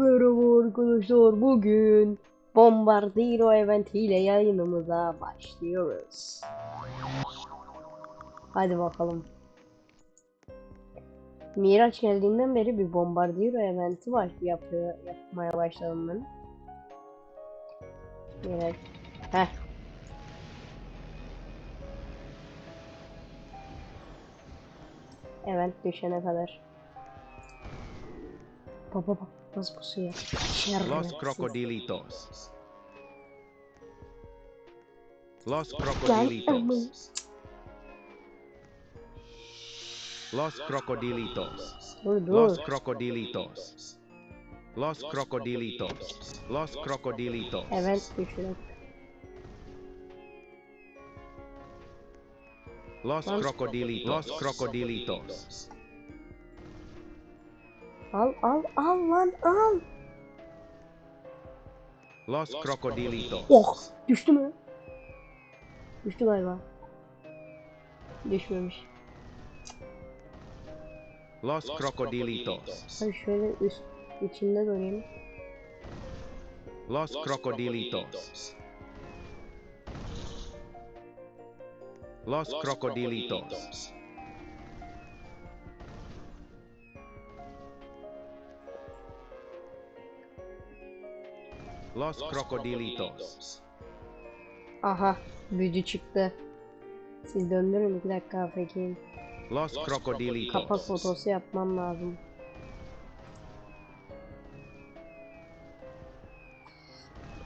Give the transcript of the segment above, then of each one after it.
Merhaba arkadaşlar bugün Bombardiro eventiyle yayınımıza başlıyoruz. Hadi bakalım. Miraç geldiğinden beri bir Bombardiro eventi var yapıyor yapmaya başladım ben. Miraç. Heh. Event düşene kadar. Baba bak nasıl pusuyor. Los Crocodilitos. Los Gel ama. Crocodilitos. Los Crocodilitos. Dur dur. Los Crocodilitos. Los Crocodilitos. Los Crocodilitos. Event düşene. Los Los- Crocodilitos. Los Crocodilitos. Al al al lan al. Los Crocodilitos. Oh düştü mü? Düştü galiba. Düşmemiş. Los Crocodilitos. Hadi şöyle üst içinde durayım. Los Crocodilitos. Los Crocodilitos. Los Crocodilitos. Aha büyücü çıktı. Siz döndürün iki dakika peki. Los Crocodilitos. Kapak fotosu yapmam lazım.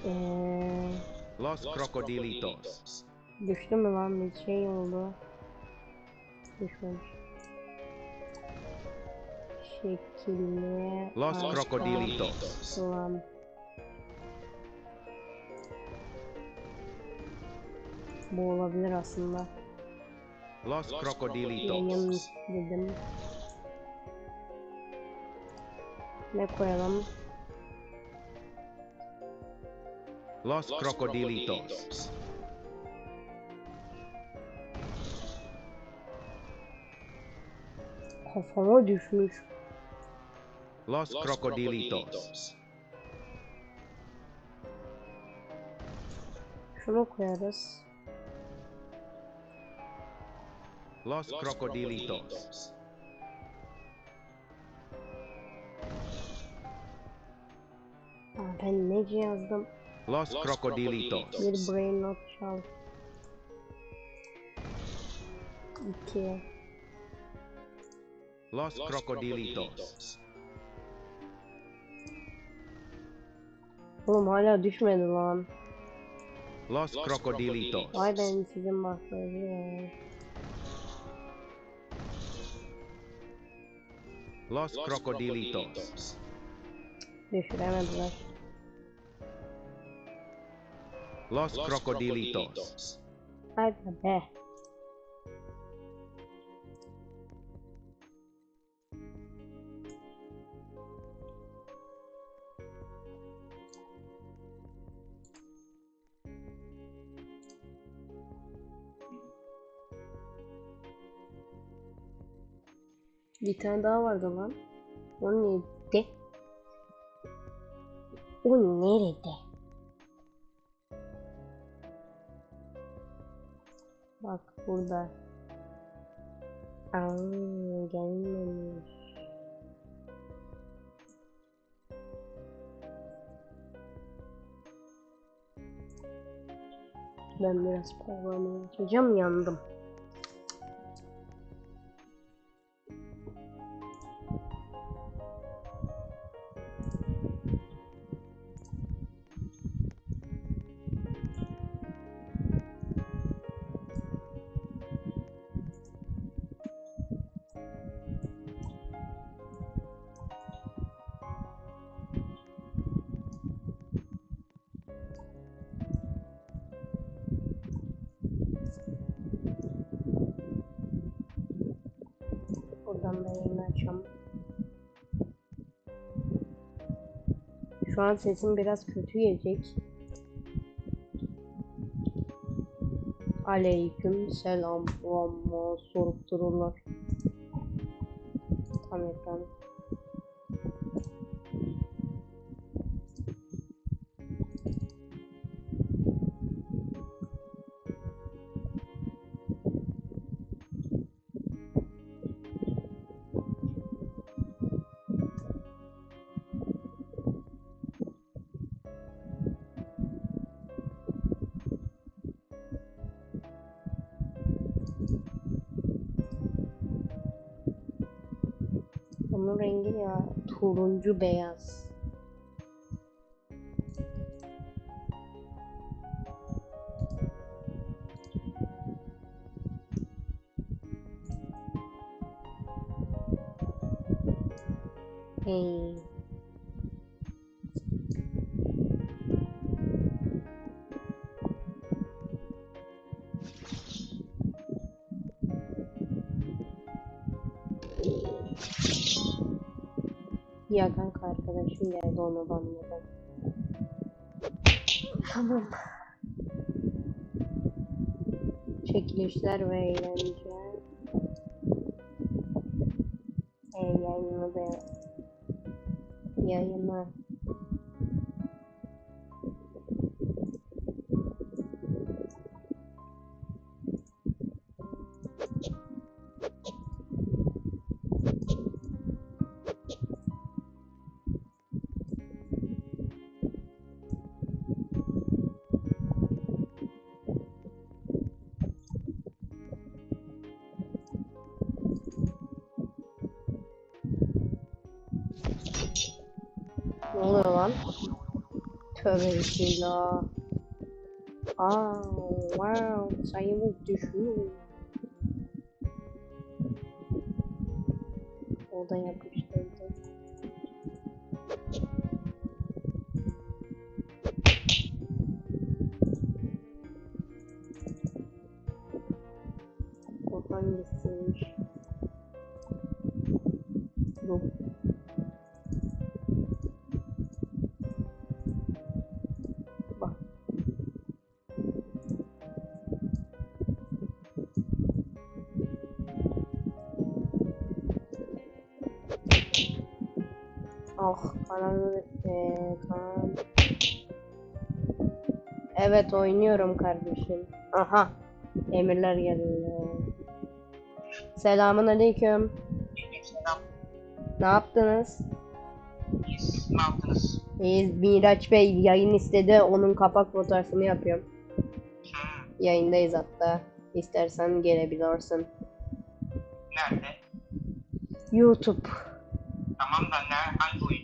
Eee Los Crocodilitos. düştü mü lan bir şey oldu. Düşmemiş. Şekilli. Los Crocodilitos. Ulan. Bu olabilir aslında. Los Crocodilitos. dedim. Ne koyalım? Los Crocodilitos. Kafama düşmüş. Los Crocodilitos. Şunu koyarız. Los Crocodilitos. Aa, ben nece yazdım? Los Crocodilitos. Bir brain not çal. İki. Los Crocodilitos. Oğlum hala düşmedi lan. Los Crocodilitos. Vay ben sizin bakları ya. Los Crocodilitos. Düşüremediler. Los Crocodilitos. Hadi be. Bir tane daha vardı lan. O nerede? O nerede? Bak burada. Aa, gelmemiş. Ben biraz programı açacağım yandım. Yayını açalım. Şu an sesim biraz kötü gelecek. Aleyküm selam. Amma sorup dururlar. Tam ekran. gunung rengi ya turuncu beyaz. Hey. Ya kanka arkadaşım geldi onu banladım. Tamam. Çekilişler ve eğlence. E, yayını da Tövbe bismillah. Aa, wow, sayımız düşüyor. O da Ah kanalı eee kan. Evet oynuyorum kardeşim. Aha. Emirler geldi. Selamun aleyküm. Selam. Ne yaptınız? Siz ne yaptınız? İyiyiz. Miraç Bey yayın istedi. Onun kapak fotoğrafını yapıyorum. Hmm, Yayındayız hatta. İstersen gelebilirsin. nerede? YouTube. Tamam da ne? Hangi oyun?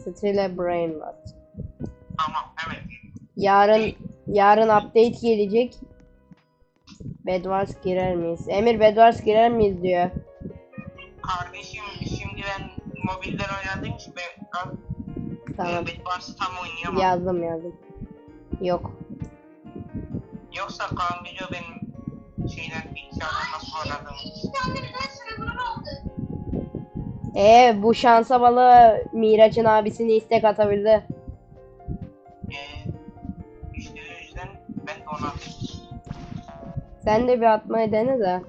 Strile Brainrot. Tamam, evet. Yarın yarın update gelecek. Bedwars girer miyiz? Emir Bedwars girer miyiz diyor. Kardeşim şimdi ben mobilden oynadığım için ben Tamam. Bedwars'ı tam oynayamam. Yazdım yazdım. Yok. Yoksa Kaan biliyor benim şeyden bilgisayardan nasıl oynadığımı. Ee bu şansa balı Miraç'ın abisini istek atabildi. Ee, işte o yüzden ben de ona Sen de bir atmayı dene de.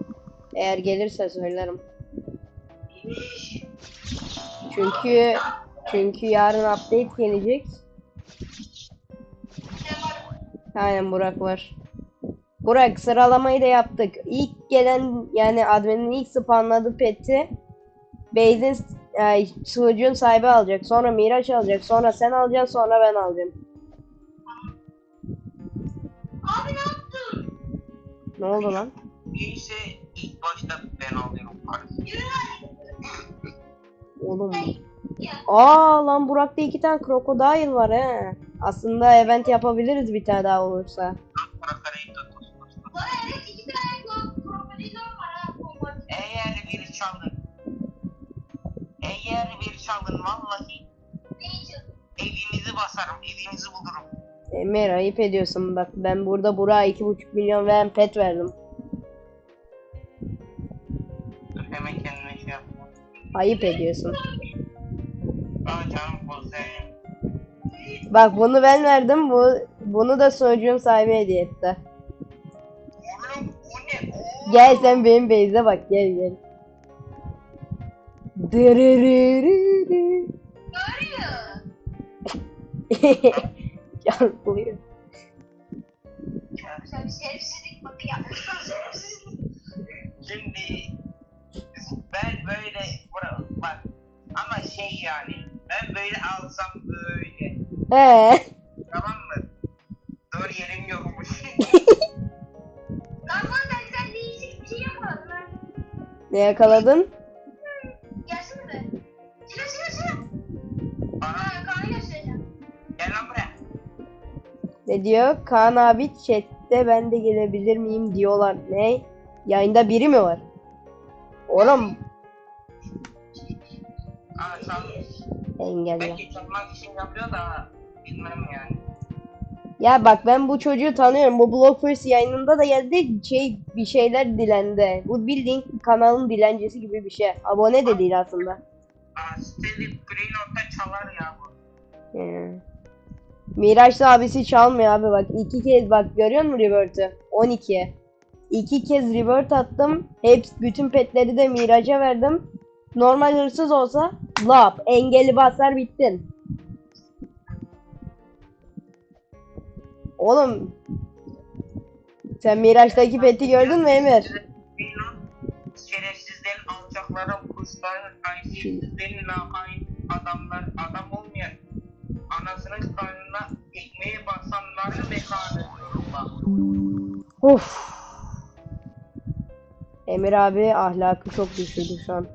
Eğer gelirse söylerim. Çünkü çünkü yarın update gelecek. Aynen Burak var. Burak sıralamayı da yaptık. İlk gelen yani adminin ilk spawnladığı peti Base'in e, sunucunun sahibi alacak. Sonra Miraç alacak. Sonra sen alacaksın. Sonra ben alacağım. Abi ne yaptın? Ne oldu lan? Neyse ilk başta ben alıyorum kardeşim. Oğlum. Aa lan Burak'ta iki tane krokodil var he. Aslında event yapabiliriz bir tane daha olursa. Bırakarayım da dost Eğer bir çaldın vallahi evinizi basarım, evinizi bulurum. Emir ayıp ediyorsun bak ben burada Burak'a iki buçuk milyon veren pet verdim. Dur hemen kendime şey yapma. Ayıp ediyorsun. Aa canım pozlayayım. Bak bunu ben verdim bu bunu da sunucunun sahibi hediye etti. Oğlum bu ne? Oo. Gel sen benim base'e bak gel gel. Dırırırırı. Görüyor. Çarpılıyor. Güzel bir şerefsizlik bakı yapmışlar şerefsizlik. Şimdi ben böyle bak ama şey yani ben böyle alsam böyle He. tamam mı? Doğru yerim yokmuş. Ben sen değişik bir şey yapmadın lan. Ne yakaladın? Ne diyor? Kaan abi chatte ben de gelebilir miyim diyorlar. Ne? Yayında biri mi var? Oğlum Aa çalmış. engelle. Belki çalmak için yapıyor da bilmem yani. Ya bak ben bu çocuğu tanıyorum. Bu Blockfirst yayınında da geldi şey bir şeyler dilendi. Bu bildiğin kanalın dilencesi gibi bir şey. Abone de değil aslında. Aa Steady Greenwood'da çalar ya bu. Ee. Miraç da abisi çalmıyor abi bak. iki kez bak görüyor musun revert'ü? 12. İki kez revert attım. Hep bütün petleri de Miraç'a verdim. Normal hırsız olsa lap engeli basar bittin. Oğlum sen Miraç'taki peti gördün mü Emir? Şerefsizlerin alçakların kuşların haysiyetsizlerin adamlar adam olmayan anasının karnına ekmeği basanları mekanı. Uf. Emir abi ahlakı çok düşürdü şu an.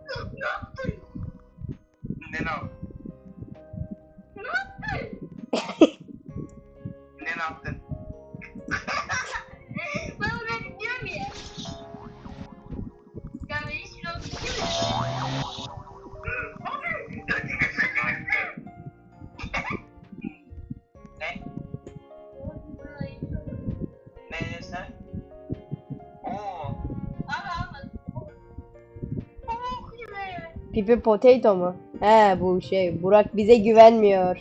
Pipi potato mu? He bu şey. Burak bize güvenmiyor.